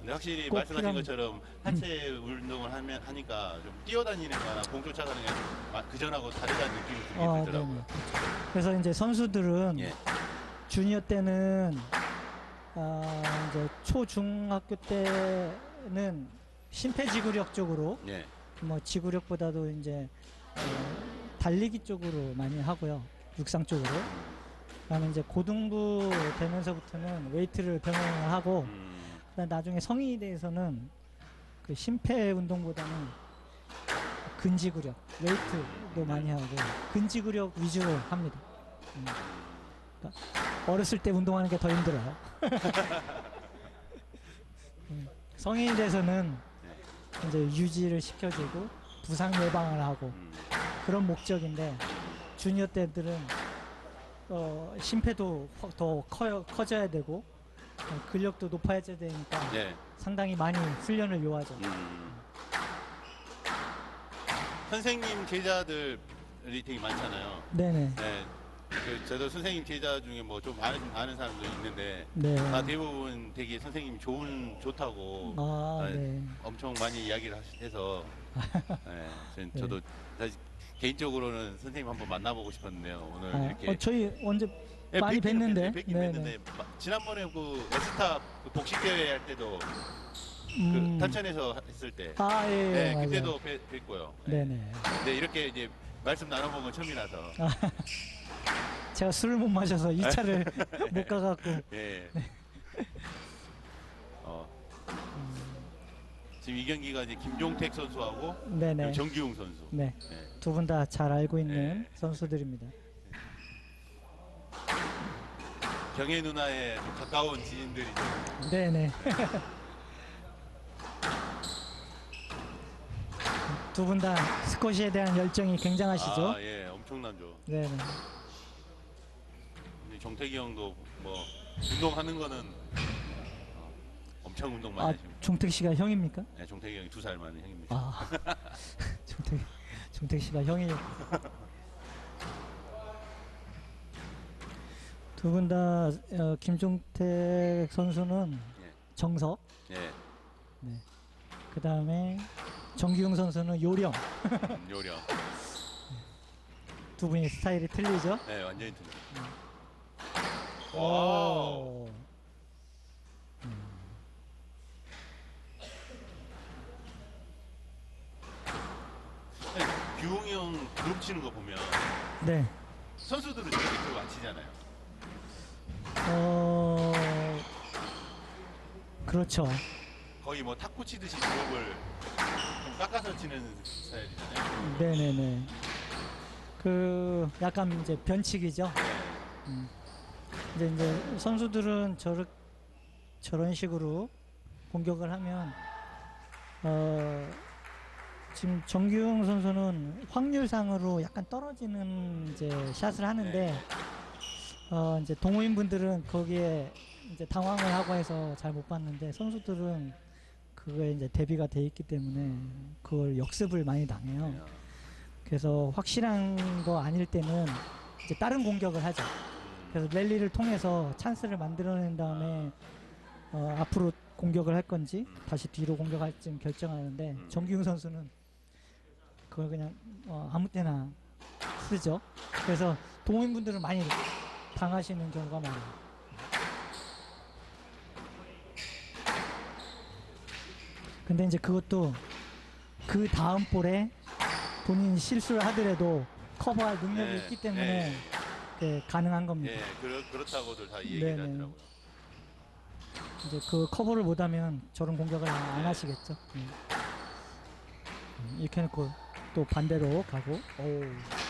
근데 확실히 꼭 말씀하신 필요한- 것처럼 하체 운동을 하면 하니까 좀 뛰어다니는 거나 공 쫓아가는 게그 전하고 다르다는 느낌이 들긴 어, 들더라고요. 네네. 그래서 이제 선수들은 예. 주니어 때는 아, 이제 초중학교 때는 심폐지구력 쪽으로 예. 뭐 지구력보다도 이제 어, 달리기 쪽으로 많이 하고요. 육상 쪽으로. 그다음에 이제 고등부 되면서부터는 웨이트를 병행을 하고 음, 나중에 성인이 돼서는 그 심폐 운동보다는 근지구력, 웨이트도 많이 하고 근지구력 위주로 합니다. 음. 그러니까 어렸을 때 운동하는 게 더 힘들어요. 음, 성인이 돼서는 이제 유지를 시켜주고 부상 예방을 하고 음. 그런 목적인데 주니어 때들은 어, 심폐도 허- 더 커, 커져야 되고 어, 근력도 높아져야 되니까 예. 상당히 많이 훈련을 요하죠. 음. 선생님 제자들이 되게 많잖아요. 네네. 네. 그 저도 선생님 제자 중에 뭐 좀 아는, 아는 사람도 있는데 네. 다 대부분 되게 선생님 좋은 좋다고 아, 아, 네. 엄청 많이 이야기를 하시- 해서 네, 전- 네. 저도 사실 개인적으로는 선생님 한번 만나보고 싶었는데요. 오늘 아, 이렇게 어, 저희 언제 네, 많이 뵙긴 뵀는데. 뵀- 뵙긴 네네. 뵀는데 마- 지난번에 그 에스타 그 복식 대회 할 때도 음. 그 탄천에서 했을 때 아, 예, 예, 네, 맞아요. 그때도 뵀, 뵀고요. 네네. 근데 이렇게 이제 말씀 나눠본 건 처음이라서 아, 제가 술을 못 마셔서 2차를 못 가갖고. 예. 어. 지금 이 경기가 이제 김종택 선수하고 네네. 정기웅 선수. 네. 네. 두분 다 잘 알고 있는 네. 선수들입니다. 경혜 누나의 좀 가까운 지인들이죠. 네네. 두 분 다 스쿼시에 대한 열정이 굉장하시죠? 아, 예, 엄청나죠. 네네. 정태기 형도 뭐 운동하는 거는 어, 엄청 운동 많이 아, 하십니다. 종택 씨가 형입니까? 네, 정태기 형이 두 살 많은 형입니다. 아, 종택, 종택 씨가 형이. 두 분 다 어, 김종택 선수는 예. 정석, 예, 그 다음에 정기용 선수는 요령. 음, 요령. 두 분이 스타일이 틀리죠? 네, 완전히 틀려. 오. 와우. 네, 규홍이 형 그룹 치는 거 보면 네. 선수들은 그룹 안 치잖아요. 어, 그렇죠. 거의 뭐 탁구 치듯이 좀 깎아서 치는 스타일이잖아요. 네네네. 그 약간 이제 변칙이죠. 음. 이제 이제 선수들은 저렇 저런 식으로 공격을 하면 어 지금 정규영 선수는 확률상으로 약간 떨어지는 이제 샷을 하는데 어 이제 동호인 분들은 거기에 이제 당황을 하고 해서 잘 못 봤는데 선수들은 그거에 이제 대비가 돼 있기 때문에 그걸 역습을 많이 당해요. 그래서 확실한 거 아닐 때는 이제 다른 공격을 하죠. 그래서 랠리를 통해서 찬스를 만들어낸 다음에 어, 앞으로 공격을 할 건지 다시 뒤로 공격할지 결정하는데 음. 정기웅 선수는 그걸 그냥 어, 아무 때나 쓰죠. 그래서 동호인분들은 많이 당하시는 경우가 많아요. 근데 이제 그것도 그 다음 볼에 본인 실수를 하더라도 커버할 능력이 네, 있기 때문에 네. 네, 가능한 겁니다. 예, 그렇, 그렇다고들 다이 얘기를. 하더라고요. 이제 그 커버를 못하면 저런 공격을 안 네. 하시겠죠. 음. 음, 이렇게 해놓고 또 반대로 가고 오.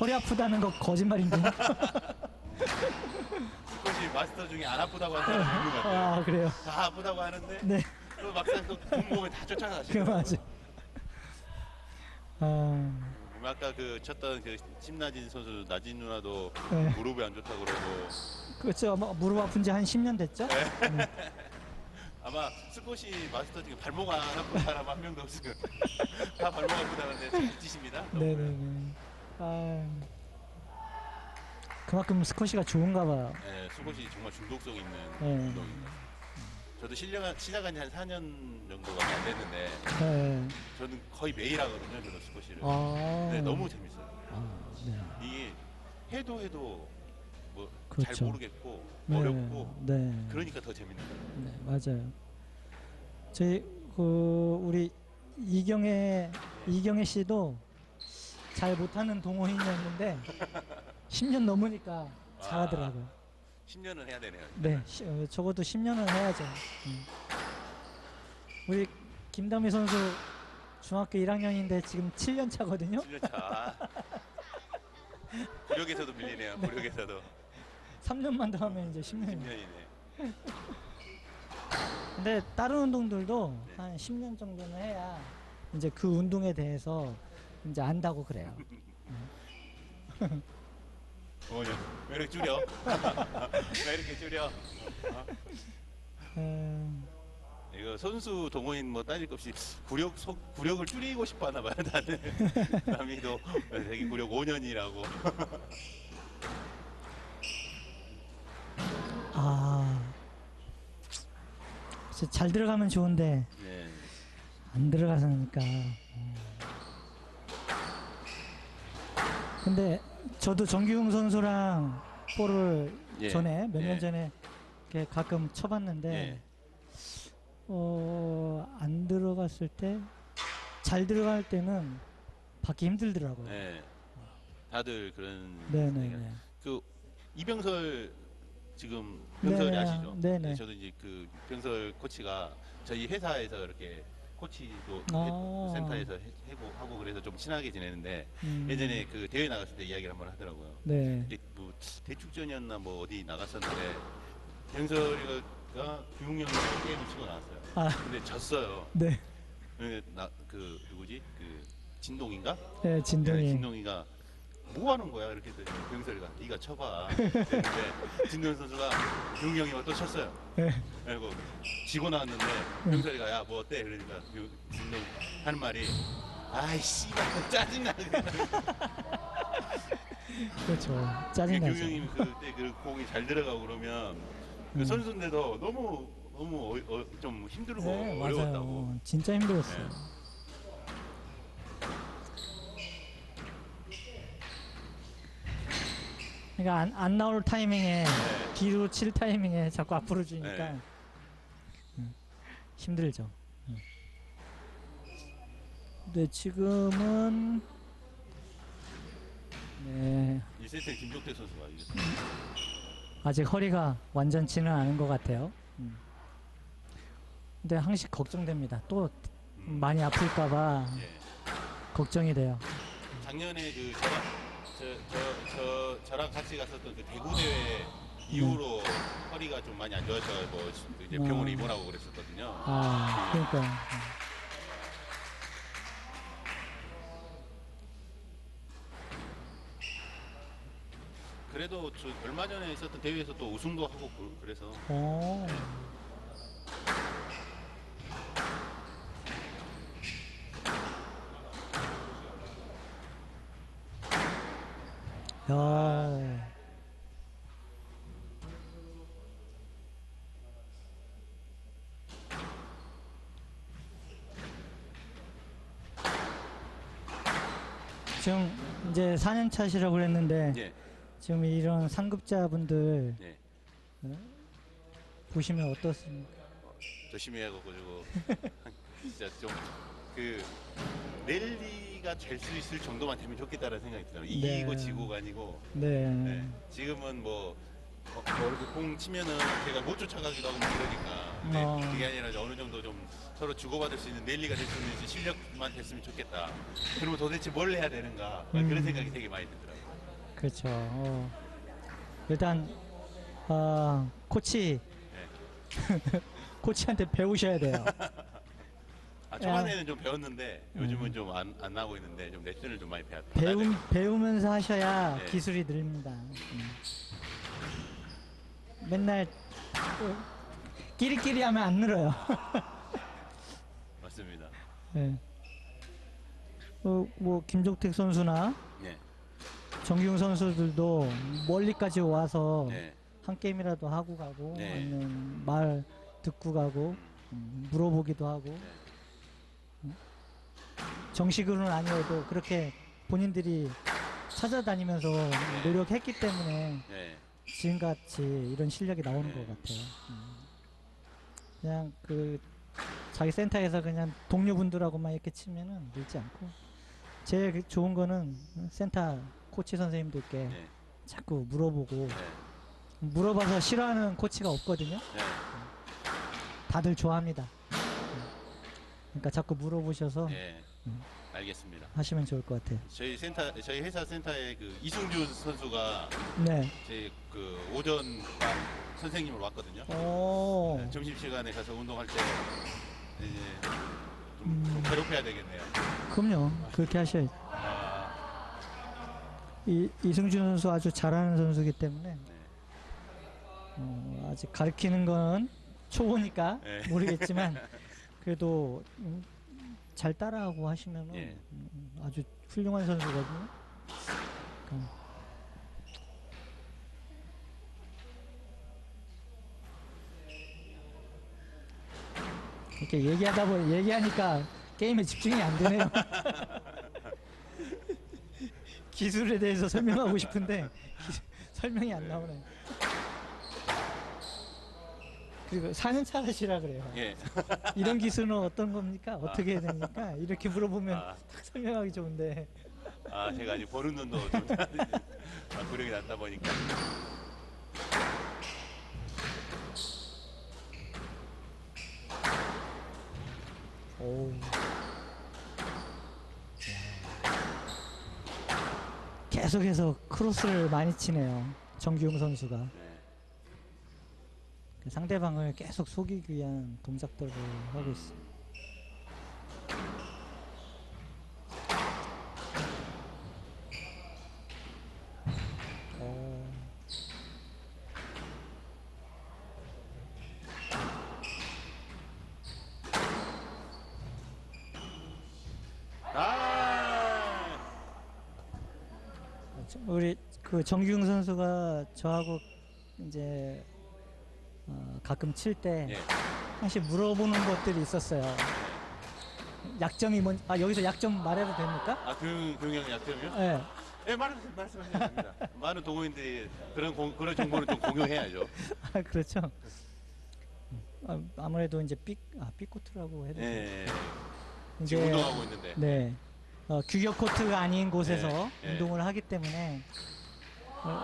아, 허리 아프다는 거 거짓말인데. 스쿼시 마스터 중에 안 아프다고 하는 사람이 있는 것 같아요. 아 그래요. 다 아프다고 하는데 네, 또 막상 또 공공에 다그 쫓아가시고 맞아. 아, 아까 그 쳤던 그 심나진 선수 나진 누나도 네. 무릎이 안 좋다고 그러고 그렇죠. 뭐 무릎 아픈 지 한 10년 됐죠? 네. 아마 스쿼시 마스터 중에 발목 안 아픈 사람 한 명도 없어요. 다 발목 아프다는데 잘 치십니다. 네네네. 아, 그만큼 스쿼시가 좋은가 봐요. 예, 스쿼시 정말 중독성 있는 예. 운동입니다. 저도 시작한, 시작한 지 한 4년 정도가 안 됐는데 네. 저는 거의 매일 하거든요, 저는 스쿼시를. 아. 네, 너무 재밌어요. 아, 네. 이게 해도 해도 뭐 잘 그렇죠. 모르겠고 네. 어렵고 네. 그러니까 더 재밌는 거예요. 네, 맞아요. 저희 그 우리 이경혜 이경혜 씨도 잘 못하는 동호인이었는데 10년 넘으니까 잘하더라고요. 10년은 해야 되네요. 네, 시- 어, 적어도 10년은 해야죠. 음. 우리 김다미 선수 중학교 1학년인데 지금 7년 차거든요. 10년 차. 구력에서도 밀리네요. 구력에서도 3년만 더 하면 이제 10년. 10년이네. 근데 다른 운동들도 네. 한 10년 정도는 해야 이제 그 운동에 대해서 이제 안다고 그래요. 어머니 왜 이렇게 줄여? 왜 이렇게 줄여? 음, 이거 선수 동호인 뭐 따질 것 없이 구력 소, 구력을 줄이고 싶어 하나 봐요 다들 남이도 되게 구력 5년이라고 아, 잘 들어가면 좋은데 네. 안 들어가서니까. 음. 근데 저도 정규웅 선수랑 볼을 예. 전에 몇 년 예. 전에 이렇게 가끔 쳐봤는데 예. 어, 안 들어갔을 때 잘 들어갈 때는 받기 힘들더라고요. 네. 다들 그런 네네네. 얘기가- 그 이병설 지금 병설이 네네. 아시죠? 네네. 저도 이제 그 병설 코치가 저희 회사에서 이렇게 코치도 아. 해- 센터에서 해, 해고 하고 그래서 좀 친하게 지내는데 음, 예전에 그 대회 나갔을 때 이야기를 한번 하더라고요. 네. 이제 뭐 대축전이었나 뭐 어디 나갔었는데 병설이가 규웅 형이랑 게임을 치고 나왔어요. 아, 근데 졌어요. 네. 나그 누구지? 그 진동인가? 네, 네, 진동이. 진동이가 뭐 하는 거야? 이렇게 했더니 병설이가 네가 쳐봐. 그랬는데 진동 선수가 규웅 형이 또 쳤어요. 네. 그리고 지고 나왔는데 병설이가 야 뭐 어때? 그러니까 그 진동 하는 말이 아이 씨발 짜증나. 그렇죠. 짜증나죠. 규형님 그때 그 공이 잘 들어가고 그러면 그 음. 선수인데도 너무 너무 어, 어, 좀 힘들고 네, 어려웠다고. 맞아요. 진짜 힘들었어요. 네. 그러니까 안, 안 나올 타이밍에 네. 뒤로 칠 타이밍에 자꾸 앞으로 주니까 네. 음, 힘들죠. 음. 네, 지금은 네, 1세트 김종태 선수가 이겼어요. 아직 허리가 완전치는 않은 것 같아요. 음. 근데 항상 걱정됩니다. 또 음. 많이 아플까봐 예. 걱정이 돼요. 작년에 그 저랑 저, 저, 저, 저랑 같이 갔었던 그 대구 대회 이후로 허리가 좀 많이 안 좋아서 뭐 이제 병원에 아. 입원하고 그랬었거든요. 아, 그러니까 그래도 저 얼마 전에 있었던 대회에서 또 우승도 하고 그- 그래서 어. 야. 지금 이제 4년 차시라고 그랬는데 예, 지금 이런 상급자분들 예. 보시면 어떻습니까? 열심히 해가지고 진짜 좀 그 랠리 가될수 있을 정도만 되면 좋겠다라는 생각이 들어요. 이기고 네. 지고가 아니고 네. 네. 지금은 뭐, 어, 뭐 이렇게 공 치면은 제가 못 쫓아가기도 하고 뭐 그러니까 근데 어. 그게 아니라 이제 어느 정도 좀 서로 주고받을 수 있는 랠리가 될 수 있는 이제 실력만 됐으면 좋겠다. 그러면 도대체 뭘 해야 되는가 막 그런 음. 생각이 되게 많이 들더라고요. 그렇죠. 어. 일단 어, 코치 네. 코치한테 배우셔야 돼요. 아, 초반에는 좀 배웠는데 요즘은 좀 안 안 나오고 있는데 좀 레슨을 좀 많이 배웠. 배우, 배우면서 하셔야 네. 기술이 늘립니다. 음. 맨날 어, 끼리끼리 하면 안 늘어요. 맞습니다. 네. 어, 뭐 김종택 선수나 네. 정기용 선수들도 멀리까지 와서 네. 한 게임이라도 하고 가고 네. 아니면 말 듣고 가고 음, 물어보기도 하고 네. 음. 정식으로는 아니어도 그렇게 본인들이 찾아다니면서 노력했기 때문에 네. 지금같이 이런 실력이 나오는 네. 것 같아요. 음. 그냥 그 자기 센터에서 그냥 동료분들하고만 이렇게 치면은 늘지 않고 제일 그 좋은 거는 센터 코치 선생님들께 네. 자꾸 물어보고 네. 물어봐서 싫어하는 코치가 없거든요. 네. 다들 좋아합니다. 그러니까 자꾸 물어보셔서 네. 음. 알겠습니다. 하시면 좋을 것 같아요. 저희 센터 저희 회사 센터에 그 이승준 선수가 네. 제 그 오전 선생님을 왔거든요. 오. 네, 점심 시간에 가서 운동할 때 이제 좀, 음. 좀 괴롭혀야 되겠네요. 그럼요. 그렇게 하셔야죠. 아, 이, 이승준 선수 아주 잘하는 선수이기 때문에 네. 어, 아직 가르치는 건 초보니까 네. 모르겠지만 그래도 음, 잘 따라하고 하시면 예. 음, 아주 훌륭한 선수거든요. 그러니까 이렇게 얘기하다 보니 얘기하니까 게임에 집중이 안 되네요. 기술에 대해서 설명하고 싶은데 기- 설명이 안 나오네. 그리고 사는 차라시라 그래요. 예. 이런 기술은 어떤 겁니까? 어떻게 해야 됩니까? 이렇게 물어보면 아, 딱 설명하기 좋은데 아, 제가 아직 보는 눈도 좀 아, 구력이 낮다 보니까. 오. 계속해서 크로스를 많이 치네요. 정규용 선수가 네. 그 상대방을 계속 속이기 위한 동작들을 하고 있어. 오. 아, 우리 그 정규용 선수가 저하고 이제 어, 가끔 칠때 예. 사실 물어보는 것들이 있었어요. 약점이 뭔? 아 여기서 약점 말해도 됩니까? 아, 그 경영 약점이요? 네. 예, 말씀 말씀하셔도 됩니다. 많은 동호인들이 그런 공, 그런 정보를 좀 공유해야죠. 아 그렇죠. 아, 아무래도 이제 삐, 아 삐코트라고 해도 예. 이제 지금 운동하고 있는데. 네 어, 규격 코트가 아닌 곳에서 네, 네. 운동을 하기 때문에 어,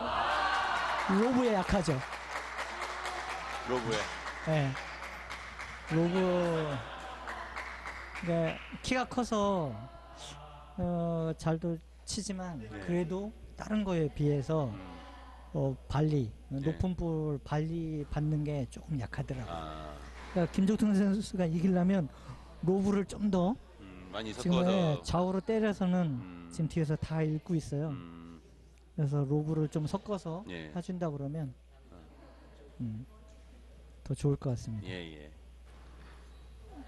로브에 약하죠. 로브에. 네. 로브 그러니까 키가 커서 어, 잘도 치지만 네. 그래도 다른 거에 비해서 음. 어, 발리 네. 높은 볼 발리 받는 게 조금 약하더라고요. 아, 그러니까 김종통 선수가 이기려면 로브를 좀더 음, 많이 지금 섞어서. 예, 좌우로 때려서는 음, 지금 뒤에서 다 읽고 있어요. 음, 그래서 로브를 좀 섞어서 예. 해준다 그러면 어. 음, 더 좋을 것 같습니다. 예, 예.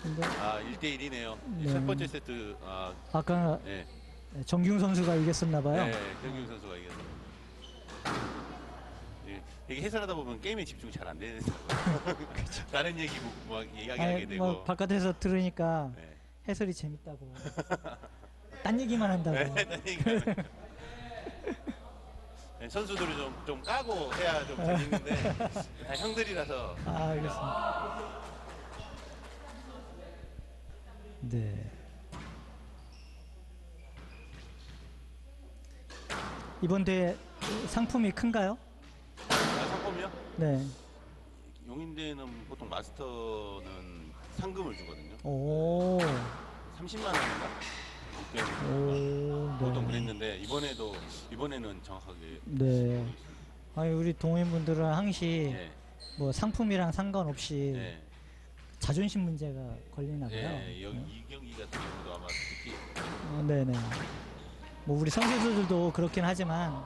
근데 아, 1대 1이네요. 네. 첫 번째 세트, 아, 아까 예. 정규 선수가 이겼었나 봐요. 네, 정규 선수가 이겼어요. 예, 이게 해설하다 보면 게임에 집중 잘 안 되는 다른 얘기 뭐, 막 이야기하게 아니, 되고. 뭐 바깥에서 들으니까 네. 해설이 재밌다고. 딴 얘기만 한다고. 네, 딴 거. 네, 선수들을 좀, 좀 까고 해야 좀 재밌는데 다 형들이라서 아, 알겠습니다. 네. 이번 대회 상품이 큰가요? 아, 상품이요? 네. 용인대는 보통 마스터는 상금을 주거든요. 오. 30만 원인가? 오. 보통 네. 그랬는데 이번에도 이번에는 정확하게 네. 아니 우리 동호인분들은 항시 예, 뭐 상품이랑 상관없이 예, 자존심 문제가 걸리나 봐요. 예, 여기 이 경기 같은 경우도 아마 특히 어, 네네. 뭐 우리 선수들도 그렇긴 하지만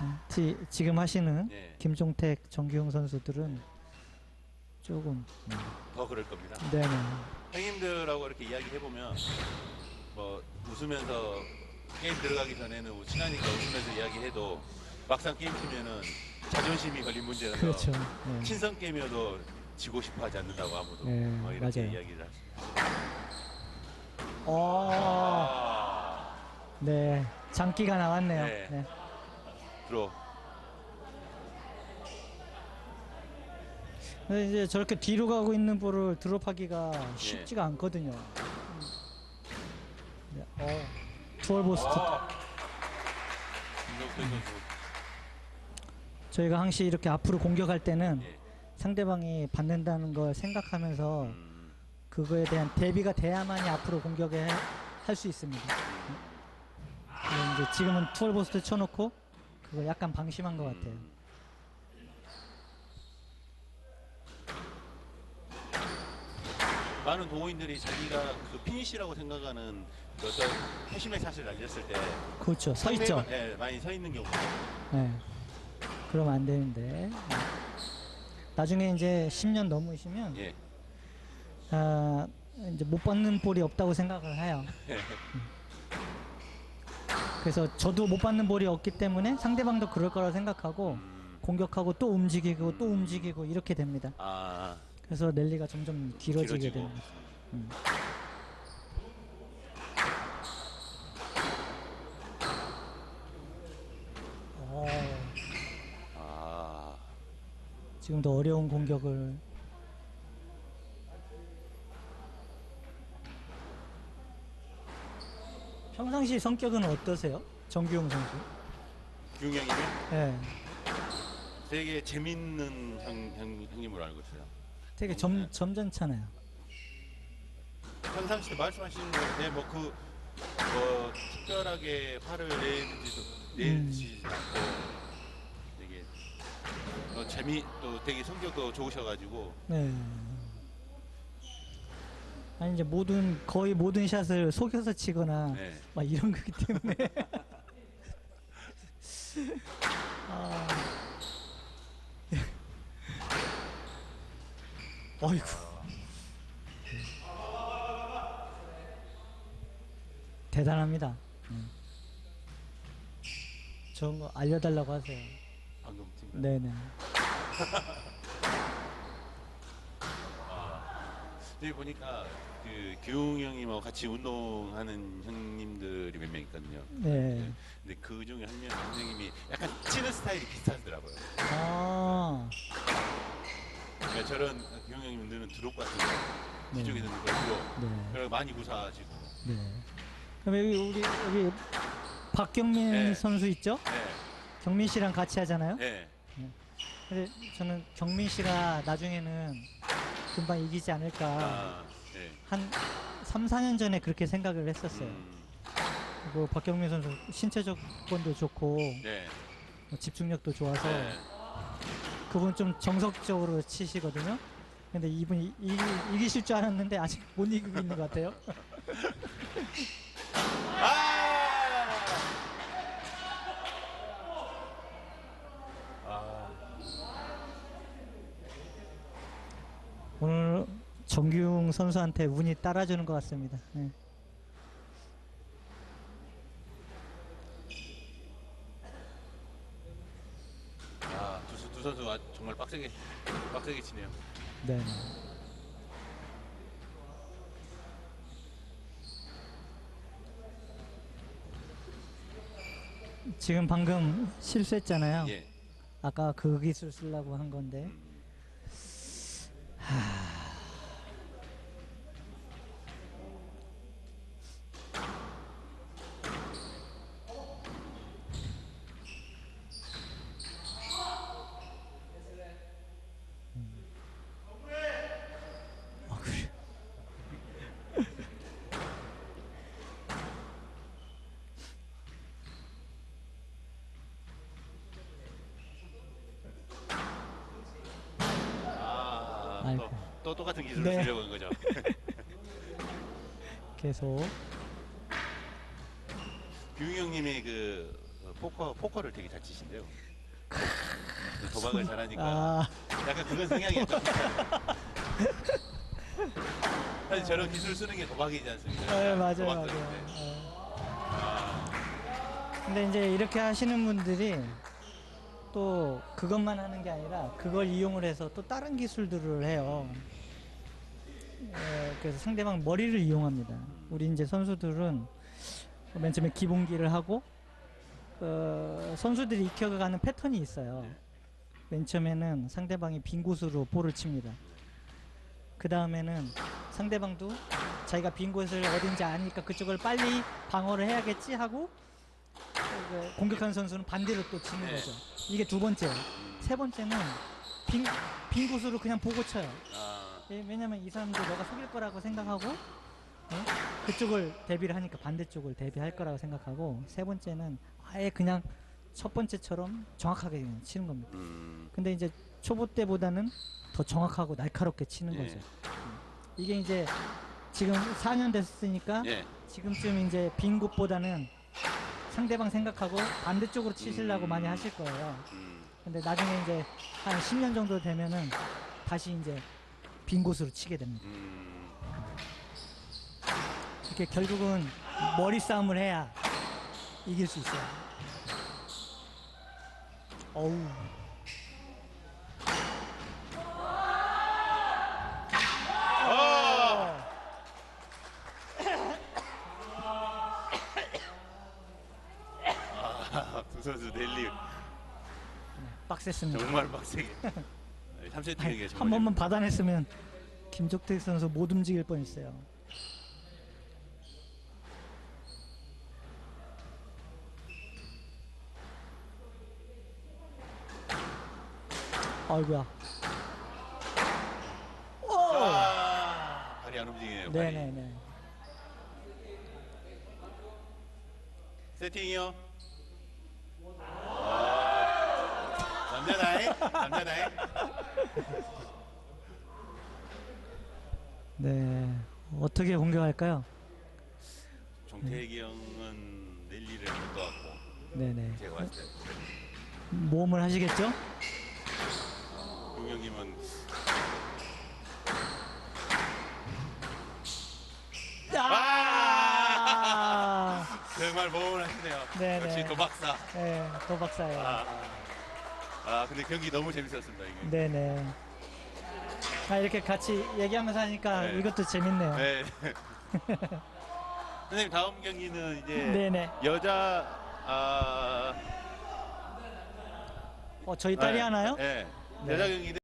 음, 지, 지금 하시는 예, 김종택, 정규용 선수들은 조금 음, 더 그럴 겁니다. 네네. 형님들하고 이렇게 이야기해 보면 뭐 웃으면서 게임 들어가기 전에는 뭐 친하니까 웃으면서 이야기해도 막상 게임 치면은 자존심이 걸린 문제라서 그렇죠. 네. 친선 게임이어도 지고 싶어 하지 않는다고 아무도 네, 뭐 이렇게 맞아요. 이야기를 하시죠. 어, 아, 네. 장기가 나왔네요. 네. 네. 들어. 근데 이제 저렇게 뒤로 가고 있는 볼을 드롭하기가 쉽지가 않거든요. 네. 어, 투월 보스트. 아. 김동태 선수. 저희가 항시 이렇게 앞으로 공격할 때는 예. 상대방이 받는다는 걸 생각하면서 음, 그거에 대한 대비가 돼야만이 앞으로 공격에 할 수 있습니다. 이제 지금은 투월 보스트 쳐놓고 그걸 약간 방심한 것 같아요. 음. 많은 동호인들이 자기가 그 피니시라고 생각하는 그 어떤 회심의 샷을 날렸을 때 그렇죠. 서 있죠. 네, 많이 서 있는 경우가 네. 그러면 안 되는데. 네. 나중에 이제 10년 넘으시면 예. 아, 이제 못 받는 볼이 없다고 생각을 해요. 그래서 저도 못 받는 볼이 없기 때문에 상대방도 그럴 거라 생각하고 음, 공격하고 또 움직이고 또 움직이고 이렇게 됩니다. 아 그래서 랠리가 점점 길어지게 길어지고. 됩니다. 음. 지금도 어려운 공격을 평상시 성격은 어떠세요? 정규용 선수? 규영형이면 네, 되게 재밌는 형, 형, 형님으로 알고 있어요. 되게 점, 점잖잖아요. 평상시에 말씀하시는 건데 뭐그 뭐 특별하게 화를 내지도 내지 않고 되게 또 재미 또 되게 성격도 좋으셔가지고 네. 아니 이제 모든 거의 모든 샷을 속여서 치거나 네. 막 이런 거기 때문에 아. 어이구 대단합니다 음. 저런 거 알려달라고 하세요 방금 팀. 네네 여기 보니까 그 규용 형님하고 같이 운동하는 형님들이 몇 명 있거든요. 네. 근데 그 중에 한명 선생님이 약간 치는 스타일이 비슷하더라고요. 아 그러니까 저런 규용 형님 넣는 드롭 같은 거 네. 뒤쪽에 넣는 거 드롭. 네. 그래서 많이 구사하시고. 네. 그럼 여기 우리 여기 박경민 네. 선수 있죠? 네. 경민 씨랑 같이 하잖아요. 네. 근데 저는 경민 씨가 나중에는 금방 이기지 않을까. 아, 네. 한 3, 4년 전에 그렇게 생각을 했었어요. 음, 그리고 박경민 선수 신체 조건도 좋고 네. 뭐 집중력도 좋아서 네. 그분 좀 정석적으로 치시거든요. 근데 이분이 이, 이기실 줄 알았는데 아직 못 이기고 있는 것 같아요. 아! 아, 오늘 정규용 선수한테 운이 따라주는 것 같습니다. 네. 아, 두, 수- 두 선수 아, 정말 빡세게 빡세게 치네요. 네. 지금 방금 실수했잖아요. 예. 아까 그 기술 쓰려고 한 건데. 음. 아, 그래. 아, 아이고. 또, 또 똑같은 기술을 네. 쓰려고 한 거죠. 계속. 형님이 그 어, 포커 포커를 되게 잘 치신대요. 그 도박을 잘하니까 아, 약간 그런 성향이 약간 비슷하네요. 사실 저런 기술 쓰는 게 도박이지 않습니까? 네, 맞아요, 맞아요. 어. 아, 근데 이제 이렇게 하시는 분들이 또 그것만 하는 게 아니라 그걸 이용을 해서 또 다른 기술들을 해요. 에, 그래서 상대방 머리를 이용합니다. 우리 이제 선수들은 맨 처음에 기본기를 하고 어, 선수들이 익혀가는 패턴이 있어요. 맨 처음에는 상대방이 빈 곳으로 볼을 칩니다. 그 다음에는 상대방도 자기가 빈 곳을 어딘지 아니까 그쪽을 빨리 방어를 해야겠지 하고 그 공격하는 선수는 반대로 또 치는 네. 거죠. 이게 두 번째. 세 번째는 빈, 빈 곳으로 그냥 보고 쳐요. 아, 예, 왜냐면 이 사람들 너가 속일 거라고 생각하고 어? 그쪽을 대비를 하니까 반대쪽을 대비할 거라고 생각하고 세 번째는 아예 그냥 첫 번째처럼 정확하게 그냥 치는 겁니다. 음, 근데 이제 초보 때보다는 더 정확하고 날카롭게 치는 예. 거죠. 이게 이제 지금 4년 됐으니까 예. 지금쯤 이제 빈 곳보다는 상대방 생각하고 반대쪽으로 치시려고 음. 많이 하실 거예요. 음, 근데 나중에 이제 한 10년 정도 되면은 다시 이제 빈 곳으로 치게 됩니다. 음. 이렇게 결국은 머리 싸움을 해야 이길 수 있어요. 어우. 어. 아, 두 선수 랠리 빡셌습니다. 정말 빡세게. 3세트 아니, 얘기 한 번만 받아냈으면 김종택 선수 못 움직일 뻔했어요. 아이고야. 오! 아, 발이 안 움직이네요. 발이. 네네네. 세팅이요. 남자다이, 남자다이. 네. 어떻게 공격할까요? 종태기 형은 랠리를 못 도왔고 네네. 제가 봤을 때 모험을 하시겠죠? 용영님은 아! 정말 모험을 하시네요. 네네. 역시 도박사. 네, 도박사예요. 아, 아, 근데 경기 너무 재밌었습니다 이게. 네네. 아, 이렇게 같이 얘기하면서 하니까 네. 이것도 재밌네요. 네. 선생님 다음 경기는 이제 네네. 여자 아 어, 저희 딸이 네, 하나요? 네. 네. 여자 경기는